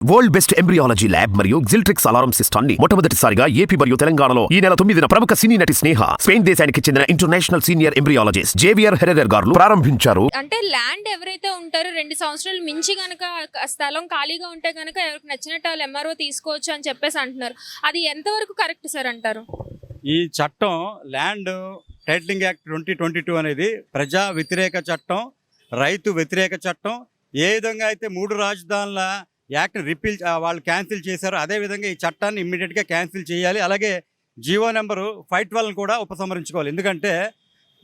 World best embryology lab మరియు జిల్ట్రిక్స్ alarm సిస్టమ్ని మొట్టమొదటిసారిగా ఏపీ మరియు తెలంగాణలో ఈ నెల తొమ్మిదిన ప్రముఖ సినీ నటి స్నేహ స్పెయిన్ దేశానికి చెందిన international senior embryologist Javier Herrera garu ప్రారంభించారు. అంటే ల్యాండ్ ఎవరైతే ఉంటారో రెండు సంవత్సరాలు మించి కనుక స్థలం ఖాళీగా ఉంటే కనుక ఎవరికి నచ్చినట్టు వాళ్ళు ఎంఆర్ఓ తీసుకోవచ్చు అని చెప్పేసి అంటున్నారు. అది ఎంతవరకు కరెక్ట్ సార్ అంటారు? ఈ చట్టం land titling act twenty twenty two అనేది ప్రజా వ్యతిరేక చట్టం రైతు వ్యతిరేక చట్టం ఏ విధంగా అయితే మూడు రాజధానుల యాక్ట్ రిపీల్ వాళ్ళు క్యాన్సిల్ చేశారు. అదే విధంగా ఈ చట్టాన్ని ఇమ్మీడియట్గా క్యాన్సిల్ చేయాలి. అలాగే జీవో నెంబరు ఫైవ్ ట్వెల్వ్ని కూడా ఉపసంహరించుకోవాలి. ఎందుకంటే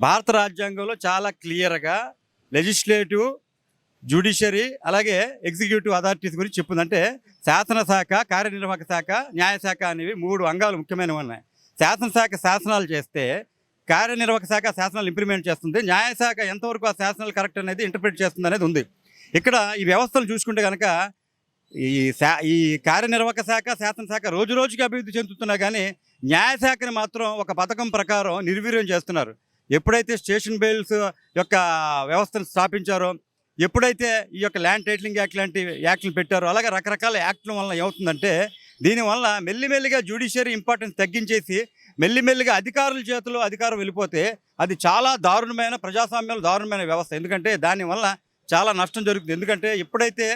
భారత రాజ్యాంగంలో చాలా క్లియర్గా లెజిస్లేటివ్ జ్యుడిషియరీ అలాగే ఎగ్జిక్యూటివ్ అథారిటీస్ గురించి చెప్పింది. అంటే శాసనశాఖ కార్యనిర్వాహక శాఖ న్యాయశాఖ అనేవి మూడు అంగాలు ముఖ్యమైనవి ఉన్నాయి. శాసనశాఖ శాసనాలు చేస్తే కార్యనిర్వాహక శాఖ శాసనాలు ఇంప్లిమెంట్ చేస్తుంది. న్యాయశాఖ ఎంతవరకు ఆ శాసనాలు కరెక్ట్ అనేది ఇంటర్ప్రిట్ చేస్తుంది అనేది ఉంది. ఇక్కడ ఈ వ్యవస్థలు చూసుకుంటే కనుక ఈ శా ఈ కార్యనిర్వాహక శాఖ శాసనశాఖ రోజు రోజుకి అభివృద్ధి చెందుతున్నా కానీ న్యాయశాఖని మాత్రం ఒక పథకం ప్రకారం నిర్వీర్యం చేస్తున్నారు. ఎప్పుడైతే స్టేషన్ బెయిల్స్ యొక్క వ్యవస్థను స్థాపించారో ఎప్పుడైతే ఈ యొక్క ల్యాండ్ టైటిలింగ్ యాక్ట్ లాంటి యాక్ట్లు పెట్టారో అలాగే రకరకాల యాక్ట్ల వల్ల ఏమవుతుందంటే దీనివల్ల మెల్లిమెల్లిగా జ్యుడిషియరీ ఇంపార్టెన్స్ తగ్గించేసి మెల్లిమెల్లిగా అధికారుల చేతిలో అధికారం వెళ్ళిపోతే అది చాలా దారుణమైన ప్రజాస్వామ్యంలో దారుణమైన వ్యవస్థ. ఎందుకంటే దానివల్ల చాలా నష్టం జరుగుతుంది. ఎందుకంటే ఎప్పుడైతే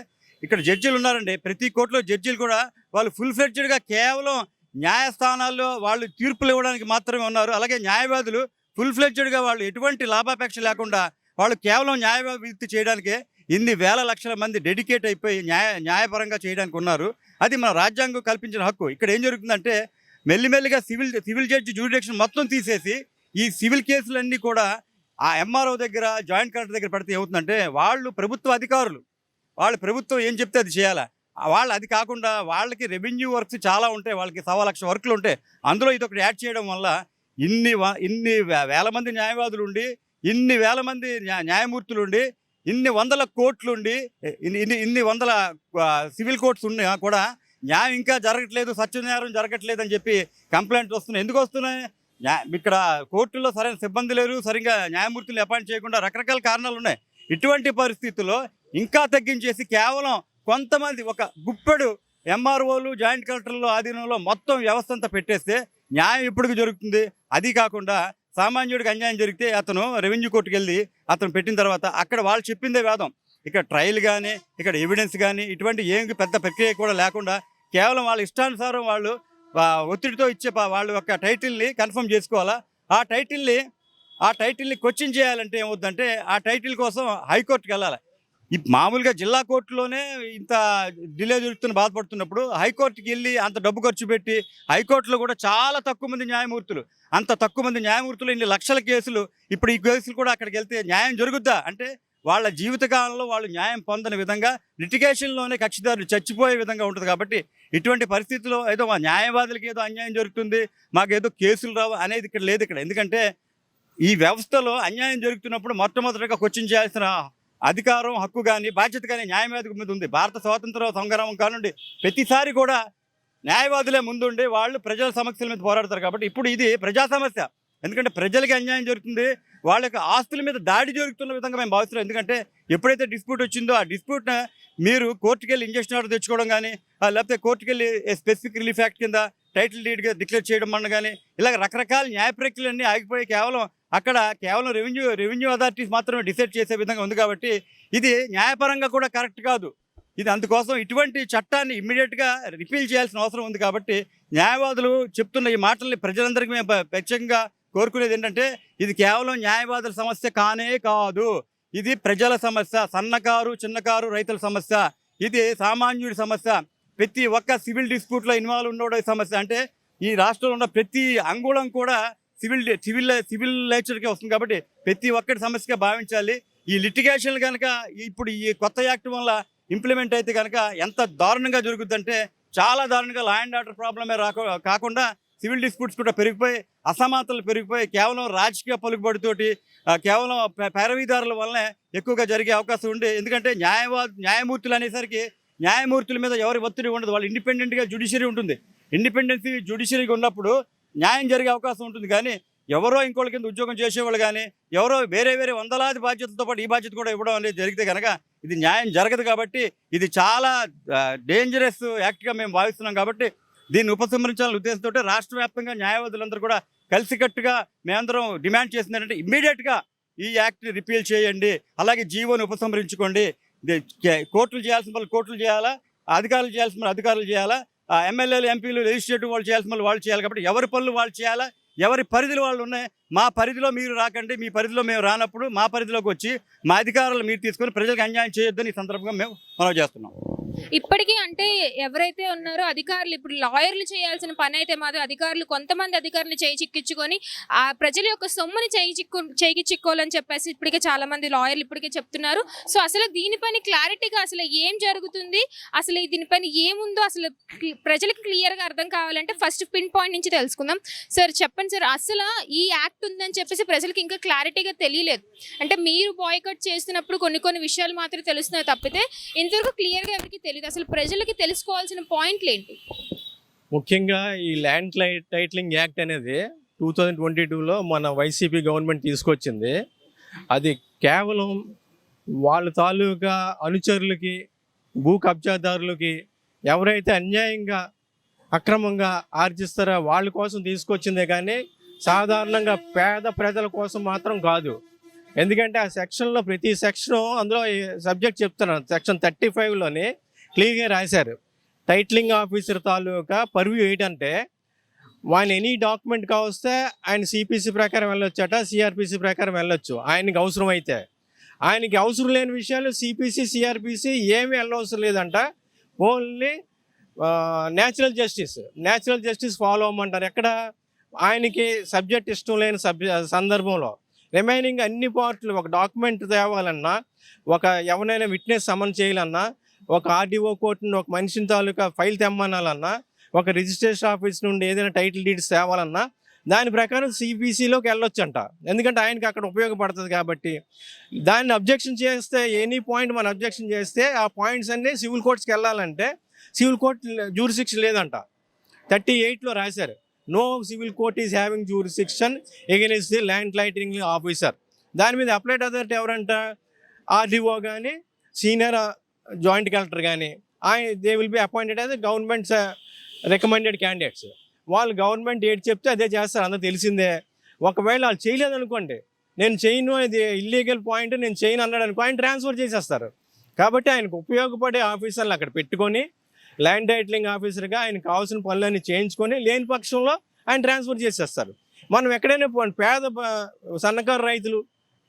ఇక్కడ జడ్జీలు ఉన్నారండి. ప్రతి కోర్టులో జడ్జీలు కూడా వాళ్ళు ఫుల్ ఫ్లెడ్జెడ్గా కేవలం న్యాయస్థానాల్లో వాళ్ళు తీర్పులు ఇవ్వడానికి మాత్రమే ఉన్నారు. అలాగే న్యాయవాదులు ఫుల్ ఫ్లెడ్జెడ్గా వాళ్ళు ఎటువంటి లాభాపేక్ష లేకుండా వాళ్ళు కేవలం న్యాయవాది చేయడానికే ఇన్ని వేల లక్షల మంది డెడికేట్ అయిపోయి న్యాయ న్యాయపరంగా చేయడానికి ఉన్నారు. అది మన రాజ్యాంగం కల్పించిన హక్కు. ఇక్కడ ఏం జరుగుతుందంటే మెల్లిమెల్లిగా సివిల్ సివిల్ జడ్జి జ్యూరిడిక్షన్ మొత్తం తీసేసి ఈ సివిల్ కేసులన్నీ కూడా ఆ ఎంఆర్ఓ దగ్గర జాయింట్ కలెక్టర్ దగ్గర పడితే ఏమవుతుందంటే వాళ్ళు ప్రభుత్వ అధికారులు వాళ్ళు ప్రభుత్వం ఏం చెప్తే అది చేయాలా? వాళ్ళు అది కాకుండా వాళ్ళకి రెవెన్యూ వర్క్స్ చాలా ఉంటాయి. వాళ్ళకి సవా లక్ష వర్క్లు ఉంటాయి. అందులో ఇది ఒకటి యాడ్ చేయడం వల్ల ఇన్ని ఇన్ని వేల మంది న్యాయవాదులు ఉండి ఇన్ని వేల మంది న్యాయమూర్తులు ఉండి ఇన్ని వందల కోట్లు ఉండి ఇన్ని ఇన్ని ఇన్ని వందల సివిల్ కోర్ట్స్ ఉన్నా కూడా న్యాయం ఇంకా జరగట్లేదు సత్యన్యాయం జరగట్లేదు అని చెప్పి కంప్లైంట్స్ వస్తున్నాయి. ఎందుకు వస్తున్నాయి? న్యా- ఇక్కడ కోర్టుల్లో సరైన సిబ్బంది లేరు సరిగ్గా న్యాయమూర్తులు అపాయింట్ చేయకుండా రకరకాల కారణాలు ఉన్నాయి. ఇటువంటి పరిస్థితుల్లో ఇంకా తగ్గించేసి కేవలం కొంతమంది ఒక గుప్పెడు ఎంఆర్ఓలు జాయింట్ కలెక్టర్లు ఆధీనంలో మొత్తం వ్యవస్థ అంతా పెట్టేస్తే న్యాయం ఇప్పటికి జరుగుతుంది. అది కాకుండా సామాన్యుడికి అన్యాయం జరిగితే అతను రెవెన్యూ కోర్టుకు వెళ్ళి అతను పెట్టిన తర్వాత అక్కడ వాళ్ళు చెప్పిందే వేదం. ఇక్కడ ట్రయల్ కానీ ఇక్కడ ఎవిడెన్స్ కానీ ఇటువంటి ఏం పెద్ద ప్రక్రియ కూడా లేకుండా కేవలం వాళ్ళ ఇష్టానుసారం వాళ్ళు ఒత్తిడితో ఇచ్చే వాళ్ళ యొక్క టైటిల్ని కన్ఫర్మ్ చేసుకోవాలా? ఆ టైటిల్ని ఆ టైటిల్ని క్వశ్చన్ చేయాలంటే ఏమవుద్దంటే ఆ టైటిల్ కోసం హైకోర్టుకి వెళ్ళాలి. ఈ మామూలుగా జిల్లా కోర్టులోనే ఇంత డిలే జరుగుతున్న బాధపడుతున్నప్పుడు హైకోర్టుకి వెళ్ళి అంత డబ్బు ఖర్చు పెట్టి హైకోర్టులో కూడా చాలా తక్కువ మంది న్యాయమూర్తులు అంత తక్కువ మంది న్యాయమూర్తులు ఇన్ని లక్షల కేసులు ఇప్పుడు ఈ కేసులు కూడా అక్కడికి వెళ్తే న్యాయం జరుగుద్దా? అంటే వాళ్ళ జీవితకాలంలో వాళ్ళు న్యాయం పొందని విధంగా లిటిగేషన్లోనే కక్షిదారులు చచ్చిపోయే విధంగా ఉంటుంది కాబట్టి ఇటువంటి పరిస్థితుల్లో ఏదో మా న్యాయవాదులకి ఏదో అన్యాయం జరుగుతుంది మాకు ఏదో కేసులు రావు అనేది ఇక్కడ లేదు ఇక్కడ. ఎందుకంటే ఈ వ్యవస్థలో అన్యాయం జరుగుతున్నప్పుడు మొట్టమొదటిగా క్వశ్చన్ చేయాల్సిన అధికారం హక్కు కానీ బాధ్యత కానీ న్యాయవాది మీద ఉంది. భారత స్వాతంత్ర సంగ్రామం కానుండి ప్రతిసారి కూడా న్యాయవాదులే ముందుండి వాళ్ళు ప్రజల సమస్యల మీద పోరాడతారు కాబట్టి ఇప్పుడు ఇది ప్రజా సమస్య. ఎందుకంటే ప్రజలకి అన్యాయం జరుగుతుంది. వాళ్ళ యొక్క ఆస్తుల మీద దాడి జరుగుతున్న విధంగా మేము భావిస్తున్నాం. ఎందుకంటే ఎప్పుడైతే డిస్ప్యూట్ వచ్చిందో ఆ డిస్ప్యూట్ మీరు కోర్టుకి వెళ్ళి ఇంజక్షన్ ఆర్డర్ తెచ్చుకోవడం కానీ లేకపోతే కోర్టుకి వెళ్ళి స్పెసిఫిక్ రిలీఫ్ యాక్ట్ కింద టైటిల్ డీడ్గా డిక్లేర్ చేయడం అన్న కానీ ఇలాగ రకరకాల న్యాయ ప్రక్రియలన్నీ ఆగిపోయి కేవలం అక్కడ కేవలం రెవెన్యూ రెవెన్యూ అథారిటీస్ మాత్రమే డిసైడ్ చేసే విధంగా ఉంది కాబట్టి ఇది న్యాయపరంగా కూడా కరెక్ట్ కాదు. ఇది అందుకోసం ఇటువంటి చట్టాన్ని ఇమ్మీడియట్గా రిపీల్ చేయాల్సిన అవసరం ఉంది కాబట్టి న్యాయవాదులు చెప్తున్న ఈ మాటల్ని ప్రజలందరికీ మేము ప్రత్యేకంగా కోరుకునేది ఏంటంటే ఇది కేవలం న్యాయవాదుల సమస్య కానే కాదు. ఇది ప్రజల సమస్య సన్నకారు చిన్నకారు రైతుల సమస్య ఇది సామాన్యుడి సమస్య ప్రతి ఒక్క సివిల్ డిస్ప్యూట్లో ఇన్వాల్వ్ ఉండడం సమస్య. అంటే ఈ రాష్ట్రంలో ఉన్న ప్రతి అంగుళం కూడా సివిల్ సివిల్ సివిల్ నేచర్కే వస్తుంది కాబట్టి ప్రతి ఒక్కటి సమస్యగా భావించాలి. ఈ లిటిగేషన్ కనుక ఇప్పుడు ఈ కొత్త యాక్ట్ వల్ల ఇంప్లిమెంట్ అయితే కనుక ఎంత దారుణంగా జరుగుతుందంటే చాలా దారుణంగా లా అండ్ ఆర్డర్ ప్రాబ్లమే రాక కాకుండా సివిల్ డిస్ప్యూట్స్ కూడా పెరిగిపోయి అసమానతలు పెరిగిపోయి కేవలం రాజకీయ పలుకుబడితోటి కేవలం పే- పేరవీదారుల వల్లనే ఎక్కువగా జరిగే అవకాశం ఉంది ఎందుకంటే న్యాయవా న్యాయమూర్తులు అనేసరికి న్యాయమూర్తుల మీద ఎవరి ఒత్తిడి ఉండదు. వాళ్ళు ఇండిపెండెంట్గా జ్యుడిషియరీ ఉంటుంది. ఇండిపెండెన్సీ జ్యుడిషియరీగా ఉన్నప్పుడు న్యాయం జరిగే అవకాశం ఉంటుంది కానీ ఎవరో ఇంకోళ్ళ కింద ఉద్యోగం చేసేవాళ్ళు కానీ ఎవరో వేరే వేరే వందలాది బాధ్యతలతో పాటు ఈ బాధ్యత కూడా ఇవ్వడం అనేది జరిగితే కనుక ఇది న్యాయం జరగదు కాబట్టి ఇది చాలా డేంజరస్ యాక్ట్గా మేము భావిస్తున్నాం కాబట్టి దీన్ని ఉపసంహరించాలని ఉద్దేశంతో రాష్ట్ర వ్యాప్తంగా న్యాయవాదులందరూ కూడా కలిసికట్టుగా మేమందరం డిమాండ్ చేసింది ఏంటంటే ఇమ్మీడియట్గా ఈ యాక్ట్ని రిపీల్ చేయండి అలాగే జీవోని ఉపసంహరించుకోండి. కోర్టులు చేయాల్సిన వాళ్ళు కోర్టులు చేయాలా అధికారులు చేయాల్సిన అధికారులు చేయాలా ఎమ్మెల్యేలు ఎంపీలు లెజిస్లేటివ్ వాళ్ళు చేయాల్సిన వాళ్ళు వాళ్ళు చేయాలి కాబట్టి ఎవరి పనులు వాళ్ళు చేయాలా? ఎవరి పరిధిలో వాళ్ళు ఉన్నాయి? మా పరిధిలో మీరు రాకండి మీ పరిధిలో మేము రానప్పుడు మా పరిధిలోకి వచ్చి మా అధికారులు మీరు తీసుకొని ప్రజలకు అన్యాయం చేయొద్దని ఈ సందర్భంగా మేము మనవి చేస్తున్నాం. ఇప్పటికీ అంటే ఎవరైతే ఉన్నారో అధికారులు ఇప్పుడు లాయర్లు చేయాల్సిన పని అయితే మాత్రం అధికారులు కొంతమంది అధికారులు చేయి చిక్కించుకొని ఆ ప్రజల యొక్క సొమ్ముని చేయి చిక్కు చేయి చిక్కోవాలని చెప్పేసి ఇప్పటికే చాలా మంది లాయర్లు ఇప్పటికే చెప్తున్నారు. సో అసలు దీనిపైన క్లారిటీగా అసలు ఏం జరుగుతుంది? అసలు దీనిపైన ఏముందో అసలు ప్రజలకు క్లియర్గా అర్థం కావాలంటే ఫస్ట్ పిన్ పాయింట్ నుంచి తెలుసుకుందాం. సార్ చెప్పండి సార్ అసలు ఈ యాక్ట్ ఉందని చెప్పేసి ప్రజలకు ఇంకా క్లారిటీగా తెలియలేదు. అంటే మీరు బాయ్కట్ చేస్తున్నప్పుడు కొన్ని కొన్ని విషయాలు మాత్రం తెలుస్తున్నాయి తప్పితే ఇంతవరకు క్లియర్గా ఎవరికి తెలియదు అసలు ప్రజలకి తెలుసుకోవాల్సిన పాయింట్లు ఏంటి? ముఖ్యంగా ఈ ల్యాండ్ టైట్లింగ్ టైటిలింగ్ యాక్ట్ అనేది టూ థౌజండ్ ట్వంటీ టూలో మన వైసీపీ గవర్నమెంట్ తీసుకొచ్చింది. అది కేవలం వాళ్ళ తాలూకా అనుచరులకి భూ కబ్జాదారులకి ఎవరైతే అన్యాయంగా అక్రమంగా ఆర్జిస్తారో వాళ్ళ కోసం తీసుకొచ్చిందే కానీ సాధారణంగా పేద ప్రజల కోసం మాత్రం కాదు. ఎందుకంటే ఆ సెక్షన్లో ప్రతి సెక్షన్ అందులో సబ్జెక్ట్ చెప్తున్నాను. సెక్షన్ థర్టీ ఫైవ్లోని క్లియర్గా రాశారు. టైటిలింగ్ ఆఫీసర్ తాలూకా పర్వ్యూ ఏంటంటే వాళ్ళు ఎనీ డాక్యుమెంట్ కావస్తే ఆయన సిపిసి ప్రకారం వెళ్ళొచ్చట సిఆర్పిసి ప్రకారం వెళ్ళొచ్చు. ఆయనకి అవసరం అయితే ఆయనకి అవసరం లేని విషయాలు సిపిసి సిఆర్పిసి ఏమీ వెళ్ళవసరం లేదంట. Only natural justice. Natural justice follow అవ్వమంటారు. ఎక్కడ? ఆయనకి సబ్జెక్ట్ ఇష్టం లేని సందర్భంలో. రిమైనింగ్ అన్ని పార్ట్లు ఒక డాక్యుమెంట్ తేవాలన్నా ఒక ఎవరైనా విట్నెస్ సమన్ చేయాలన్నా ఒక ఆర్డీఓ కోర్టును ఒక మనిషిని తాలూకా ఫైల్ తెమ్మనాలన్నా ఒక రిజిస్ట్రేషన్ ఆఫీస్ నుండి ఏదైనా టైటిల్ డీడ్స్ తేవాలన్నా దాని ప్రకారం సిబిసిలోకి వెళ్ళొచ్చంట. ఎందుకంటే ఆయనకి అక్కడ ఉపయోగపడుతుంది కాబట్టి. దాన్ని అబ్జెక్షన్ చేస్తే ఎనీ పాయింట్ మనం అబ్జెక్షన్ చేస్తే ఆ పాయింట్స్ అన్నీ సివిల్ కోర్ట్స్కి వెళ్ళాలంటే సివిల్ కోర్ట్ జూరిసిక్షన్ లేదంట. థర్టీ ఎయిట్లో రాశారు. No civil court is having jurisdiction against the land titling officer దాని మీద అప్లైడ్ అథారిటీ ఎవరంట? ఆర్డీఓ కానీ సీనియర్ జాయింట్ కలెక్టర్ కానీ ఆయన they will be appointed as governments recommended candidates. వాళ్ళు గవర్నమెంట్ ఏది చెప్తే అదే చేస్తారు అందరూ తెలిసిందే. ఒకవేళ వాళ్ళు చేయలేదనుకోండి నేను చేయను ఇది ఇల్లీగల్ పాయింట్ నేను చేయను అన్నాడు అనుకో ఆయన ట్రాన్స్ఫర్ చేసేస్తారు. కాబట్టి ఆయనకు ఉపయోగపడే ఆఫీసర్లు అక్కడ పెట్టుకొని ల్యాండ్ టైటిలింగ్ ఆఫీసర్గా ఆయనకు కావాల్సిన పనులన్నీ చేయించుకొని లేని పక్షంలో ఆయన ట్రాన్స్ఫర్ చేసేస్తారు. మనం ఎక్కడైనా పేద సన్నకారు రైతులు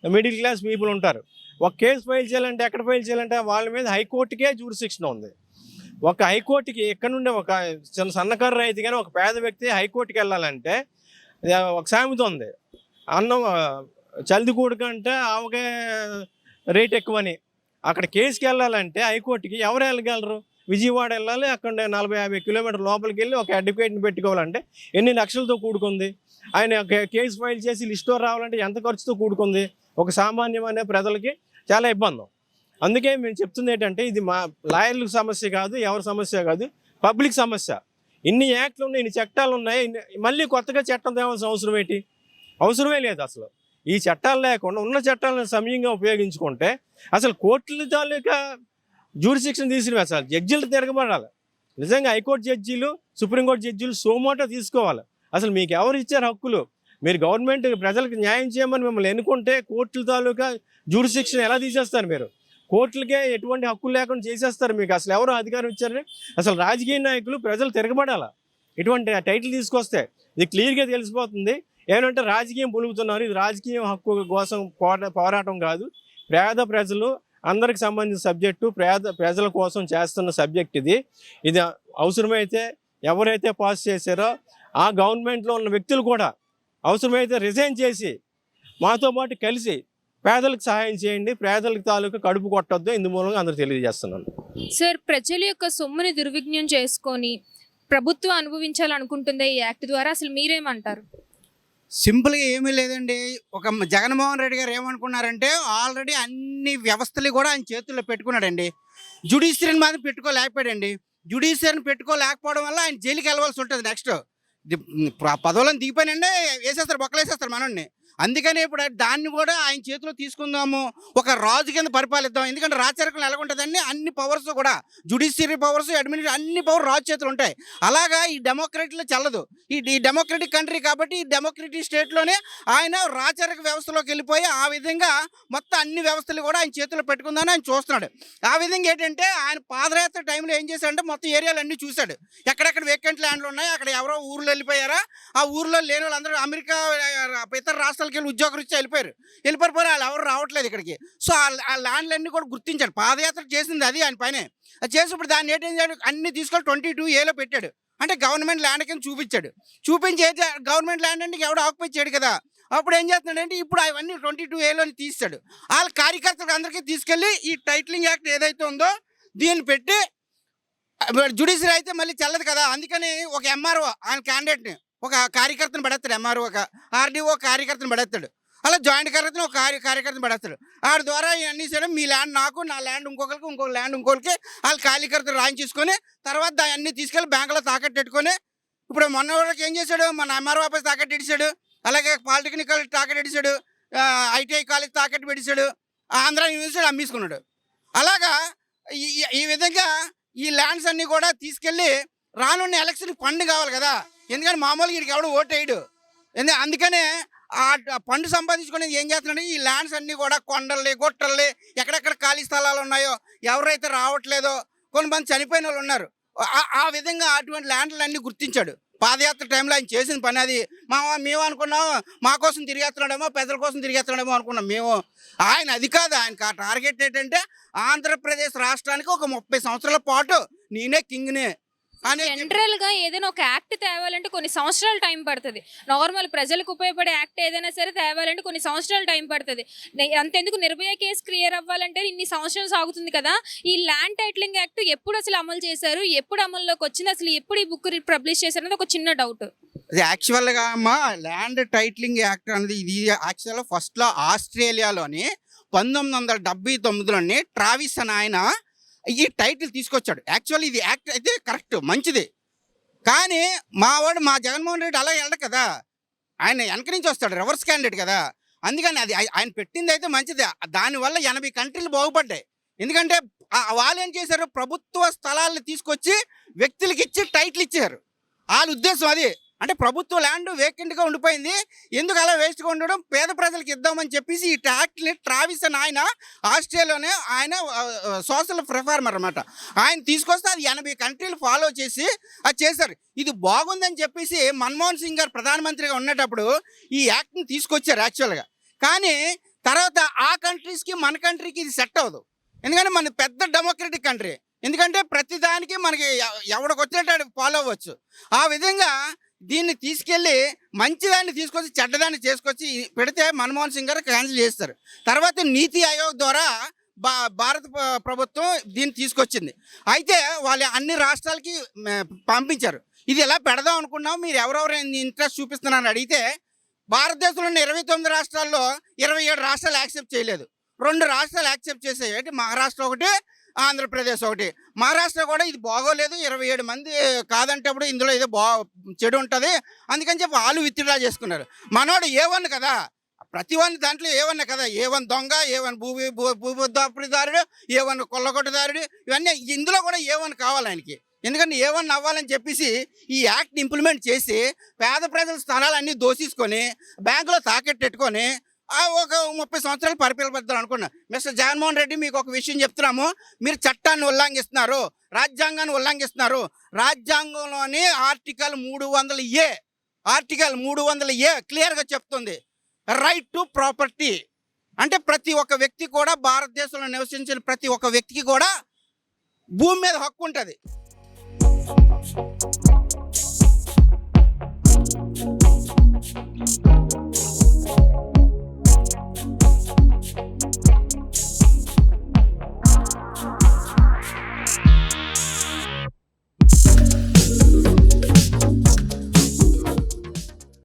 మిడిల్ క్లాస్ పీపుల్ ఉంటారు. ఒక కేసు ఫైల్ చేయాలంటే ఎక్కడ ఫైల్ చేయాలంటే వాళ్ళ మీద హైకోర్టుకే జూరిసిక్షన్ ఉంది. ఒక హైకోర్టుకి ఎక్కడ నుండి ఒక చిన్న సన్నకారు రైతు కానీ ఒక పేద వ్యక్తి హైకోర్టుకి వెళ్ళాలంటే ఒక సామెత ఉంది. అన్నం చల్ది కూడకంటే ఆవకే రేట్ ఎక్కువని. అక్కడ కేసుకి వెళ్ళాలంటే హైకోర్టుకి ఎవరు వెళ్ళగలరు? విజయవాడ వెళ్ళాలి అక్కడ నలభై యాభై కిలోమీటర్ లోపలికి వెళ్ళి ఒక అడ్వకేట్ని పెట్టుకోవాలంటే ఎన్ని లక్షలతో కూడుకుంది? ఆయన కేసు ఫైల్ చేసి లిస్టో రావాలంటే ఎంత ఖర్చుతో కూడుకుంది? ఒక సామాన్యమైన ప్రజలకి చాలా ఇబ్బంది. అందుకే మేము చెప్తుంది ఏంటంటే ఇది మా లాయర్ల సమస్య కాదు ఎవరి సమస్య కాదు పబ్లిక్ సమస్య. ఇన్ని యాక్ట్లు ఉన్నాయి ఇన్ని చట్టాలు ఉన్నాయి మళ్ళీ కొత్తగా చట్టం తేవాల్సిన అవసరం ఏంటి? అవసరమే లేదు అసలు. ఈ చట్టాలు లేకుండా ఉన్న చట్టాలను సమయంగా ఉపయోగించుకుంటే అసలు కోర్టుల తాలూకా జూరిశిక్షణ అసలు. జడ్జీలు తిరగబడాలి. నిజంగా హైకోర్టు జడ్జీలు సుప్రీంకోర్టు జడ్జీలు సోమోటో తీసుకోవాలి అసలు మీకు ఎవరు ఇచ్చారు హక్కులు? మీరు గవర్నమెంట్ ప్రజలకు న్యాయం చేయమని మిమ్మల్ని ఎన్నుకుంటే కోర్టుల తాలూకా జూరిశిక్షణ ఎలా తీసేస్తారు మీరు? కోర్టులకే ఎటువంటి హక్కులు లేకుండా చేసేస్తారు మీకు. అసలు ఎవరు అధికారం ఇచ్చారని అసలు రాజకీయ నాయకులు ప్రజలు తిరగబడాల? ఇటువంటి టైటిల్ తీసుకొస్తే ఇది క్లియర్గా తెలిసిపోతుంది. ఏమంటే రాజకీయం పొలుగుతున్నారు ఇది రాజకీయం హక్కు కోసం పోరాటం కాదు. పేద ప్రజలు అందరికి సంబంధించిన సబ్జెక్టు పేద ప్రజల కోసం చేస్తున్న సబ్జెక్ట్ ఇది. ఇది అవసరమైతే ఎవరైతే పాస్ చేశారో ఆ గవర్నమెంట్లో ఉన్న వ్యక్తులు కూడా అవసరమైతే రిజైన్ చేసి మాతో పాటు కలిసి పేదలకు సహాయం చేయండి. పేదలకు తాలూకా కడుపు కొట్టొద్దు. ఇందు మూలంగా అందరూ తెలియజేస్తున్నాను. సార్ ప్రజల యొక్క సొమ్ముని దుర్వినియోగం చేసుకొని ప్రభుత్వం అనుభవించాలనుకుంటుంది ఈ యాక్ట్ ద్వారా అసలు మీరేమంటారు? సింపుల్గా ఏమీ లేదండి. ఒక జగన్మోహన్ రెడ్డి గారు ఏమనుకున్నారంటే ఆల్రెడీ అన్ని వ్యవస్థలు కూడా ఆయన చేతుల్లో పెట్టుకున్నాడండి. జుడిషియరీని మాత్రం పెట్టుకోలేకపోయాడండి. జుడిషియరీని పెట్టుకోలేకపోవడం వల్ల ఆయన జైలుకి వెళ్ళవలసి ఉంటుంది నెక్స్ట్. పదవులను దిగిపోయినండి వేసేస్తారు బొక్కలు వేసేస్తారు మనోడిని. అందుకనే ఇప్పుడు దాన్ని కూడా ఆయన చేతిలో తీసుకుందాము. ఒక రాజు కింద పరిపాలిద్దాం. ఎందుకంటే రాచరికం ఎలా అన్ని పవర్స్ కూడా జుడిషియరీ పవర్స్ అడ్మినిస్ట్రేషన్ అన్ని పవర్ రాజు చేతులు ఉంటాయి. అలాగా ఈ డెమోక్రటీలో చల్లదు. ఈ డెమోక్రటిక్ కంట్రీ కాబట్టి ఈ డెమోక్రటిక్ స్టేట్లోనే ఆయన రాచరిక వ్యవస్థలోకి వెళ్ళిపోయి ఆ విధంగా మొత్తం అన్ని వ్యవస్థలు కూడా ఆయన చేతిలో పెట్టుకుందని ఆయన చూస్తున్నాడు. ఆ విధంగా ఏంటంటే ఆయన పాదయాత్ర టైంలో ఏం చేశాడంటే మొత్తం ఏరియాలు అన్నీ చూశాడు. ఎక్కడెక్కడ వేకెంట్ ల్యాండ్లు ఉన్నాయి అక్కడ ఎవరో ఊర్లో వెళ్ళిపోయారా? ఆ ఊర్లో లేని వాళ్ళందరూ అమెరికా ఇతర రాష్ట్రాలు రాష్ట్రాలకి వెళ్ళి ఉద్యోగం ఇచ్చి వెళ్ళిపోయారు వెళ్ళిపోయారు వాళ్ళు ఎవరు రావట్లేదు ఇక్కడికి. సో ఆ- ల్యాండ్లన్నీ కూడా గుర్తించాడు. పాదయాత్ర చేసింది అది ఆయన పైన. అది చేసినప్పుడు దాన్ని ఏంటేం చేయాడు అన్ని తీసుకొని ట్వంటీ టూ ఏలో పెట్టాడు. అంటే గవర్నమెంట్ ల్యాండ్ కింద చూపించాడు. చూపించి గవర్నమెంట్ ల్యాండ్ అంటే ఎవడు ఆక్యుపై చేయడు కదా. అప్పుడు ఏం చేస్తున్నాడంటే ఇప్పుడు అవన్నీ ట్వంటీ టూ ఏలోని తీస్తాడు. వాళ్ళ కార్యకర్తలకు అందరికీ తీసుకెళ్ళి ఈ టైటిలింగ్ యాక్ట్ ఏదైతే ఉందో దీన్ని పెట్టి జుడిషియరీ అయితే మళ్ళీ చెల్లదు కదా. అందుకని ఒక ఎంఆర్ఓ ఆయన క్యాండిడేట్ని ఒక కార్యకర్తను పడేస్తాడు ఎంఆర్ఓ ఒక ఆర్డీఓ కార్యకర్తను పడేస్తాడు. అలా జాయింట్ కార్యకర్తను ఒక కార్య కార్యకర్తను పడేస్తాడు. ఆడి ద్వారా ఇవన్నీ చేయడం మీ ల్యాండ్ నాకు నా ల్యాండ్ ఇంకొకరికి ఇంకొక ల్యాండ్ ఇంకొకరికి వాళ్ళ కార్యకర్తలు రాయించేసుకొని తర్వాత దాన్ని అన్ని తీసుకెళ్ళి బ్యాంకులో తాకట్టు పెట్టుకొని ఇప్పుడు మొన్న వాళ్ళకి ఏం చేశాడు? మన ఎంఆర్ఓ ఆఫీస్ తాకట్టు ఇడిచాడు అలాగే పాలిటెక్నికల్ తాకట్టు ఇడిచాడు ఐటీఐ కాలేజ్ తాకట్టు పెట్టించాడు ఆంధ్ర యూనివర్సిటీ అమ్మేసుకున్నాడు. అలాగా ఈ- ఈ- విధంగా ఈ ల్యాండ్స్ అన్నీ కూడా తీసుకెళ్ళి రానున్న ఎలక్షన్ ఫండ్ కావాలి కదా. ఎందుకంటే మామూలుగా వీడికి ఎవడు ఓటేయడు ఎందుకు అందుకనే ఆ పండు సంపాదించుకునేది ఏం చేస్తున్నాడు? ఈ ల్యాండ్స్ అన్నీ కూడా కొండల్ని గుట్టల్ని ఎక్కడెక్కడ ఖాళీ స్థలాలు ఉన్నాయో ఎవరైతే రావట్లేదో కొంతమంది చనిపోయిన వాళ్ళు ఉన్నారు. ఆ- విధంగా అటువంటి ల్యాండ్లు అన్నీ గుర్తించాడు. పాదయాత్ర టైంలో ఆయన చేసిన పని అది. మా మేము అనుకున్నాం మా కోసం తిరిగేస్తున్నాడేమో పెద్దల కోసం తిరిగేస్తున్నాడేమో అనుకున్నాం మేము. ఆయన అది కాదు ఆయన టార్గెట్ ఏంటంటే ఆంధ్రప్రదేశ్ రాష్ట్రానికి ఒక ముప్పై సంవత్సరాల పాటు నేనే కింగ్నే జనరల్గా ఏదైనా ఒక యాక్ట్ తేవాలంటే కొన్ని సంవత్సరాలు టైం పడుతుంది. నార్మల్ ప్రజలకు ఉపయోగపడే యాక్ట్ ఏదైనా సరే తేవాలంటే కొన్ని సంవత్సరాలు టైం పడుతుంది. అంతెందుకు నిర్భయ కేసు క్లియర్ అవ్వాలంటే ఇన్ని సంవత్సరాలు సాగుతుంది కదా ఈ ల్యాండ్ టైటిలింగ్ యాక్ట్ ఎప్పుడు అసలు అమలు చేశారు? ఎప్పుడు అమల్లోకి వచ్చింది? అసలు ఎప్పుడు ఈ బుక్ పబ్లిష్ చేశారు? అనేది ఒక చిన్న డౌట్. ఇది యాక్చువల్గా అమ్మా ల్యాండ్ టైటిలింగ్ యాక్ట్ అనేది ఇది యాక్చువల్గా ఫస్ట్లో ఆస్ట్రేలియాలోని పంతొమ్మిది వందల డెబ్బై తొమ్మిదిలోని ట్రావిస్ అని ఆయన ఈ టైటిల్ తీసుకొచ్చాడు. యాక్చువల్లీ ఇది యాక్ట్ అయితే కరెక్ట్ మంచిది. కానీ మా వాడు మా జగన్మోహన్ రెడ్డి అలా వెళ్ళడు కదా. ఆయన వెనక నుంచి వస్తాడు రివర్స్ క్యాండిడేట్ కదా. అందుకని అది ఆయన పెట్టింది అయితే మంచిది. దానివల్ల ఎనభై కంట్రీలు బాగుపడ్డాయి. ఎందుకంటే వాళ్ళు ఏం చేశారు? ప్రభుత్వ స్థలాలను తీసుకొచ్చి వ్యక్తులకి ఇచ్చి టైటిల్ ఇచ్చారు. వాళ్ళ ఉద్దేశం అది. అంటే ప్రభుత్వ ల్యాండ్ వేకెంట్గా ఉండిపోయింది. ఎందుకు అలా వేస్ట్గా ఉండడం? పేద ప్రజలకు ఇద్దామని చెప్పేసి ఈ ట్యాక్ట్ని ట్రావిస్ అని ఆయన ఆస్ట్రేలియాలోనే ఆయన సోషల్ ప్రిఫార్మర్ అనమాట ఆయన తీసుకొస్తే అది ఎనభై కంట్రీలు ఫాలో చేసి అది చేశారు. ఇది బాగుందని చెప్పేసి మన్మోహన్ సింగ్ గారు ప్రధానమంత్రిగా ఉన్నప్పుడు ఈ యాక్ట్ని తీసుకొచ్చారు యాక్చువల్గా. కానీ తర్వాత ఆ కంట్రీస్కి మన కంట్రీకి ఇది సెట్ అవ్వదు. ఎందుకంటే మన పెద్ద డెమోక్రటిక్ కంట్రీ. ఎందుకంటే ప్రతిదానికి మనకి ఎవ- ఎవడికి వచ్చినట్టు ఫాలో అవ్వచ్చు. ఆ విధంగా దీన్ని తీసుకెళ్ళి మంచిదాన్ని తీసుకొచ్చి చెడ్డదాన్ని చేసుకొచ్చి పెడితే మన్మోహన్ సింగ్ గారు క్యాన్సిల్ చేస్తారు. తర్వాత నీతి ఆయోగ్ ద్వారా బా భారత ప్రభుత్వం దీన్ని తీసుకొచ్చింది. అయితే వాళ్ళు అన్ని రాష్ట్రాలకి పంపించారు. ఇది ఎలా పెడదాం అనుకున్నాం మీరు ఎవరెవరు ఇంట్రెస్ట్ చూపిస్తున్నారని అడిగితే భారతదేశంలో ఉన్న ఇరవై తొమ్మిది రాష్ట్రాల్లో ఇరవై ఏడు రాష్ట్రాలు యాక్సెప్ట్ చేయలేదు. రెండు రాష్ట్రాలు యాక్సెప్ట్ చేసాయి అంటే మహారాష్ట్ర ఒకటి ఆంధ్రప్రదేశ్ ఒకటి. మహారాష్ట్ర కూడా ఇది బాగోలేదు. ఇరవై ఏడు మంది కాదంటప్పుడు ఇందులో ఏదో బా చెడు ఉంటుంది. అందుకని చెప్పి వాళ్ళు విత్డ్రా చేసుకున్నారు. మనోడు ఏ వన్ కదా. ప్రతి వన్ దాంట్లో ఏవన్నా కదా. ఏ దొంగ ఏ వన్ భూమి భూ- భూబద్దాపుడిదారుడు కొల్లగొట్టదారుడు ఇవన్నీ ఇందులో కూడా ఏ కావాలి ఆయనకి. ఎందుకంటే ఏవన్నా అవ్వాలని చెప్పేసి ఈ యాక్ట్ ఇంప్లిమెంట్ చేసి పేద ప్రజల స్థలాలన్నీ దోషించుకొని బ్యాంకులో తాకెట్టెట్టుకొని ఒక ముప్పై సంవత్సరాలు పరిపాలన అనుకున్నా. మిస్టర్ జగన్మోహన్ రెడ్డి మీకు ఒక విషయం చెప్తున్నాము. మీరు చట్టాన్ని ఉల్లంఘిస్తున్నారు. రాజ్యాంగాన్ని ఉల్లంఘిస్తున్నారు. రాజ్యాంగంలోని ఆర్టికల్ మూడు వందల ఏ ఆర్టికల్ మూడు వందల ఏ క్లియర్గా చెప్తుంది. రైట్ టు ప్రాపర్టీ అంటే ప్రతి ఒక్క వ్యక్తి కూడా భారతదేశంలో నివసించిన ప్రతి ఒక్క వ్యక్తికి కూడా భూమి మీద హక్కు ఉంటుంది.